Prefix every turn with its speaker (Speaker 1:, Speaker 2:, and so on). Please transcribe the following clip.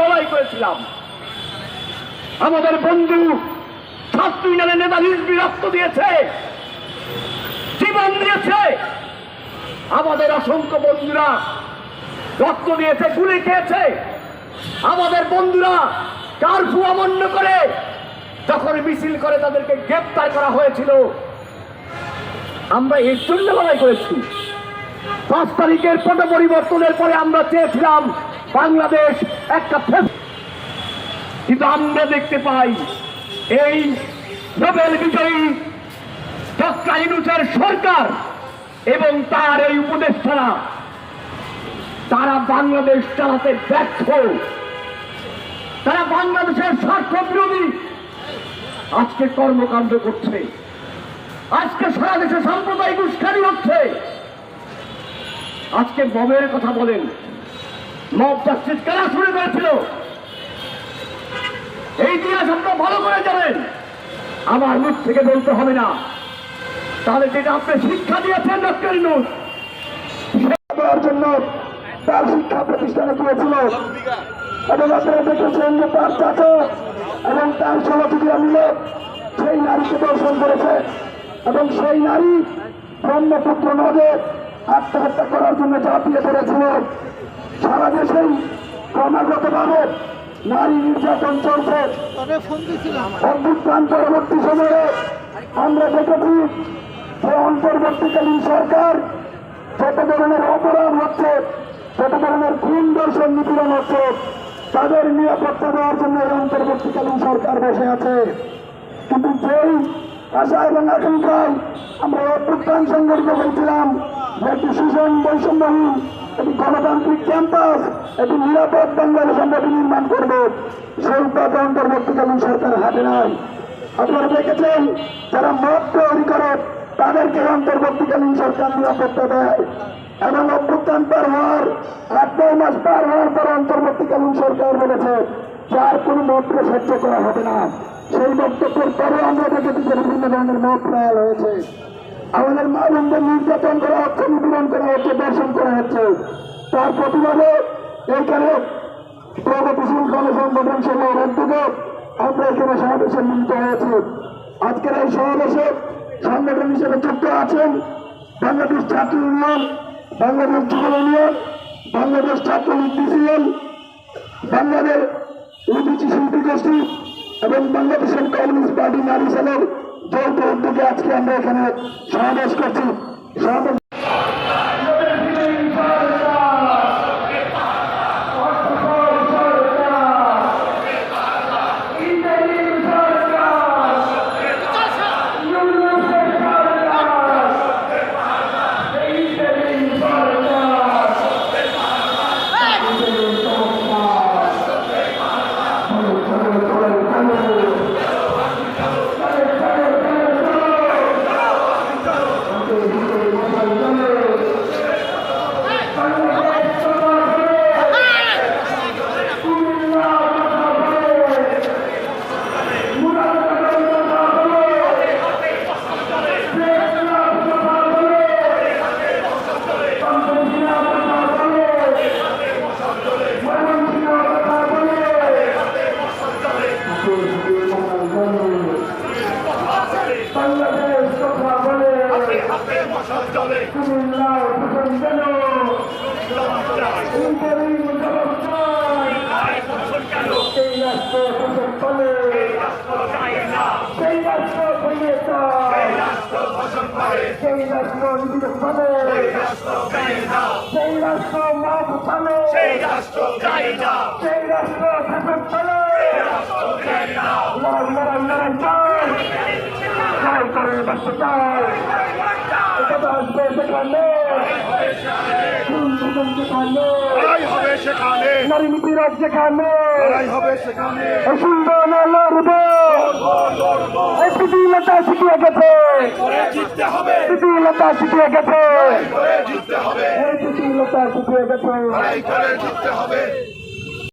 Speaker 1: লড়াই করেছিলাম। আমাদের বন্ধু ছাত্র নেতা রিজবি রক্ত দিয়েছে, জীবন দিয়েছে। আমাদের অসংখ্য বন্ধুরা রক্ত দিয়েছে, গুলি খেয়েছে। আমাদের বন্ধুরা কারফু অমান্য করে যখন মিছিল করে তাদেরকে গ্রেপ্তার করা হয়েছিল, আমরা এর জন্য লড়াই করেছি। পাঁচ তারিখের পট পরিবর্তনের পরে আমরা চেয়েছিলাম বাংলাদেশ একটা কিন্তু আমরা দেখতে পাই এই নোবেল বিজয়ী ডক্টর সরকার এবং তার এই উপদেষ্টারা, তারা বাংলাদেশ চালাতে ব্যর্থ। তারা বাংলাদেশের স্বার্থ বিরোধী আজকে কর্মকাণ্ড করছে। আজকে সারা দেশে সাম্প্রদায়িক উস্কানি হচ্ছে। আজকে মবের কথা বলেন। মব জাস্টিস কারা শুরু করেছিল? এই ইতিহাস আপনারা ভালো করে জানেন। আমার মুখ থেকে বলতে হবে না। তাহলে যেটা আপনি শিক্ষা দিয়েছেন, ডক্টর ইনুস।
Speaker 2: দেওয়ার জন্য তার শিক্ষা প্রতিষ্ঠানে গিয়েছিল এবং আপনারা দেখেছেন যে তার চাচা এবং তার সহযোগীরা মিলে সেই নারীকে দর্শন করেছে। এবং সেই নারী ব্রহ্মপুত্র নদে আত্মহত্যা করার জন্য ঝাঁপিয়ে পড়েছিল। দেশেই ক্রমাগতভাবে নারী নির্যাতন চলছে। অভ্যুত্থান পরবর্তী সময়ে আমরা দেখেছি যে অন্তর্বর্তীকালীন সরকার যত ধরনের অপরাধ হচ্ছে যত ধরনের খুন দর্শন নিপীড়ন হচ্ছে তাদের নিরাপত্তা দেওয়ার জন্য এই অন্তর্বর্তীকালীন সরকার বসে আছে। কিন্তু যেই আশা এবং আকাঙ্ক্ষায় আমরা অভ্যুত্থান সংগঠিত করেছিলাম যে একটি সুষম বৈষম্যহীন গণতান্ত্রিক ক্যাম্পাস একটি নিরাপদ বাংলাদেশ আমরা নির্মাণ করব। সেই পথ অন্তর্বর্তীকালীন সরকার হাতে নাই। আপনারা দেখেছেন, যারা মত তৈরি করে, তাদেরকে অন্তর্বর্তীকালীন সরকার নিরাপত্তা দেয়। এবং অভ্যুত্থান পার হওয়ার আট নয় মাস পার হওয়ার পর অন্তর্বর্তীকালীন সরকার বলেছে যার কোনো মতকে সহ্য করা হবে না। সেই বক্তব্যের পরে আমরা দেখেছি যে বিভিন্ন ধরনের মত ট্রায়াল হয়েছে আমাদের মা নির্যাতন করা হচ্ছে নিপীড়ন করা হচ্ছে দর্শন করা হচ্ছে। তার প্রতিবাদে এইখানে প্রগতিশীল গণসংগঠন সমূহের উদ্যোগে আমরা এখানে সমাবেশে মিলিত হয়েছি। আজকের এই সমাবেশে সংগঠন হিসেবে যুক্ত আছেন Bangladesh Chhatra union, Bangladesh Jubo union, Bangladesh Chhatra League DCL Bangladesh Udichi Shilpi Goshthi এবং বাংলাদেশের কমিউনিস্ট পার্টি নারী সেলের যৌথ উদ্যোগে আজকে আমরা এখানে সমাবেশ করছি। সমাবেশ সেই রাষ্ট্র প্রথম ফলে সেই রাষ্ট্র ভেঙে চায় সেই রাষ্ট্র নিবিড় ফলে সেই রাষ্ট্র মাপ ফলে
Speaker 3: সেই রাষ্ট্র চাই না
Speaker 2: শাসক লড়াই লড়াই লড়াই চাই জয় করে বাঁচতে এটা আসবে সেখানে খুন খুন সেখানে
Speaker 3: হবে সেখানে
Speaker 2: নারী নিপীড়ক যেখানে
Speaker 3: হবে সেখানে
Speaker 2: সুন্দর না লড়বো শিথিলতা শিখিয়ে গেছে শিথিলতা শিখিয়ে গেছে শিথিলতা শিখিয়ে গেছে